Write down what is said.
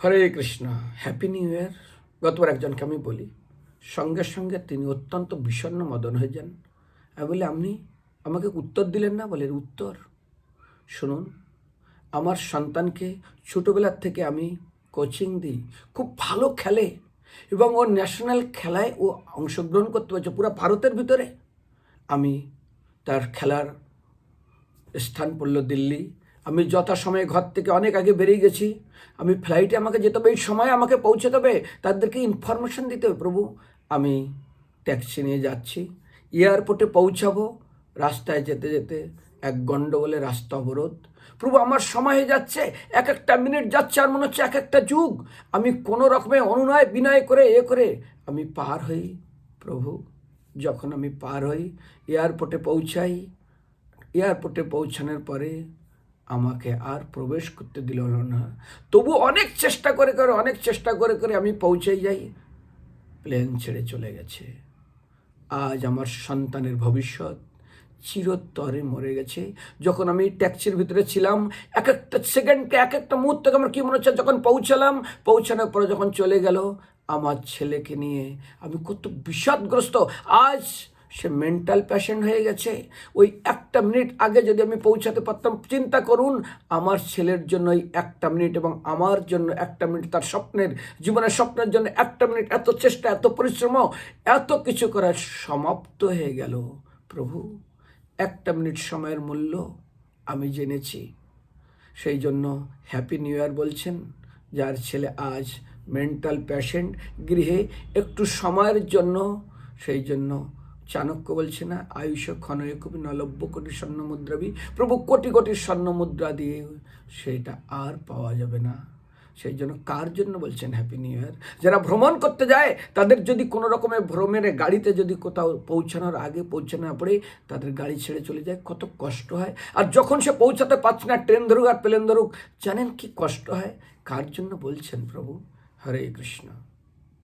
Hare Krishna happy new year গতবার একজনকে আমি বলি, সঙ্গে সঙ্গে তিনি অত্যন্ত বিষণ্ণ মদন হয়ে যান। আমি বলি, আপনি আমাকে উত্তর দিলেন না? বলে, উত্তর। শুনুন, আমার সন্তানকে ছোটোবেলার থেকে আমি কোচিং দিই। খুব ভালো খেলে এবং ও ন্যাশনাল খেলায় ও অংশগ্রহণ করতে পারছে পুরো ভারতের ভিতরে। আমি তার খেলার স্থান পড়ল দিল্লি আমি যথাসময়ে ঘর থেকে অনেক আগে বেরিয়ে গেছি। আমি ফ্লাইটে আমাকে যেতে হবে, এই সময় আমাকে পৌঁছে দেবে। তাদেরকে ইনফরমেশন দিতে হবে, প্রভু। আমি ট্যাক্সি নিয়ে যাচ্ছি। এয়ারপোর্টে পৌঁছাবো। রাস্তায় যেতে যেতে এক গণ্ডগোলে রাস্তা অবরোধ। প্রভু, আমার সময় হয়ে যাচ্ছে। এক একটা মিনিট যাচ্ছে আর মনে হচ্ছে এক একটা যুগ। আমি কোনো রকমে অনুনয় বিনয় করে, এ করে আমি পার হই, প্রভু। যখন আমি পার হই এয়ারপোর্টে পৌঁছাই। এয়ারপোর্টে পৌঁছানোর পরে আমাকে আর প্রবেশ করতে দিল না। তবু অনেক চেষ্টা করে করে, অনেক চেষ্টা করে করে আমি পৌঁছে যাই। প্লেন ছেড়ে চলে গেছে। আজ আমার সন্তানের ভবিষ্যৎ চিরতরে মরে গেছে। যখন আমি ট্যাক্সির ভিতরে ছিলাম, এক একটা সেকেন্ডকে, এক একটা মুহূর্তকে আমার কী মনে হচ্ছে যখন পৌঁছালাম, পৌঁছানোর পরে যখন চলে গেল, আমার ছেলেকে নিয়ে আমি কত বিষাদগ্রস্ত। আজ সে মেন্টাল প্যাশেন্ট হয়ে গেছে। ওই একটা মিনিট আগে যদি আমি পৌঁছাতে পারতাম, চিন্তা করুন, আমার ছেলের জন্য ওই একটা মিনিট এবং আমার জন্য একটা মিনিট তার স্বপ্নের, জীবনের স্বপ্নের জন্য একটা মিনিট এত চেষ্টা, এত পরিশ্রম, এত কিছু করার সমাপ্ত হয়ে গেল। প্রভু, একটা মিনিট সময়ের মূল্য আমি জেনেছি। সেই জন্য হ্যাপি নিউ ইয়ার বলছেন, যার ছেলে আজ মেন্টাল প্যাশেন্ট গৃহে একটু সময়ের জন্য, সেই জন্য চাণক্য বলছে না, আয়ুষ ক্ষণয় কবি, নলব্য কোটি স্বর্ণ মুদ্রাবি প্রভু কোটি কোটি স্বর্ণ মুদ্রা দিয়ে সেটা আর পাওয়া যাবে না। সেই জন্য কার জন্য বলছেন হ্যাপি নিউ ইয়ার যারা ভ্রমণ করতে যায়, তাদের যদি কোনো রকমের ভ্রমণের গাড়িতে যদি কোথাও পৌঁছানোর আগে পৌঁছানো না পড়ে তাদের গাড়ি ছেড়ে চলে যায়, কত কষ্ট হয়। আর যখন সে পৌঁছাতে পারছে না, ট্রেন ধরুক আর প্লেন ধরুক, জানেন কি কষ্ট হয়? কার জন্য বলছেন প্রভু? হরে কৃষ্ণ।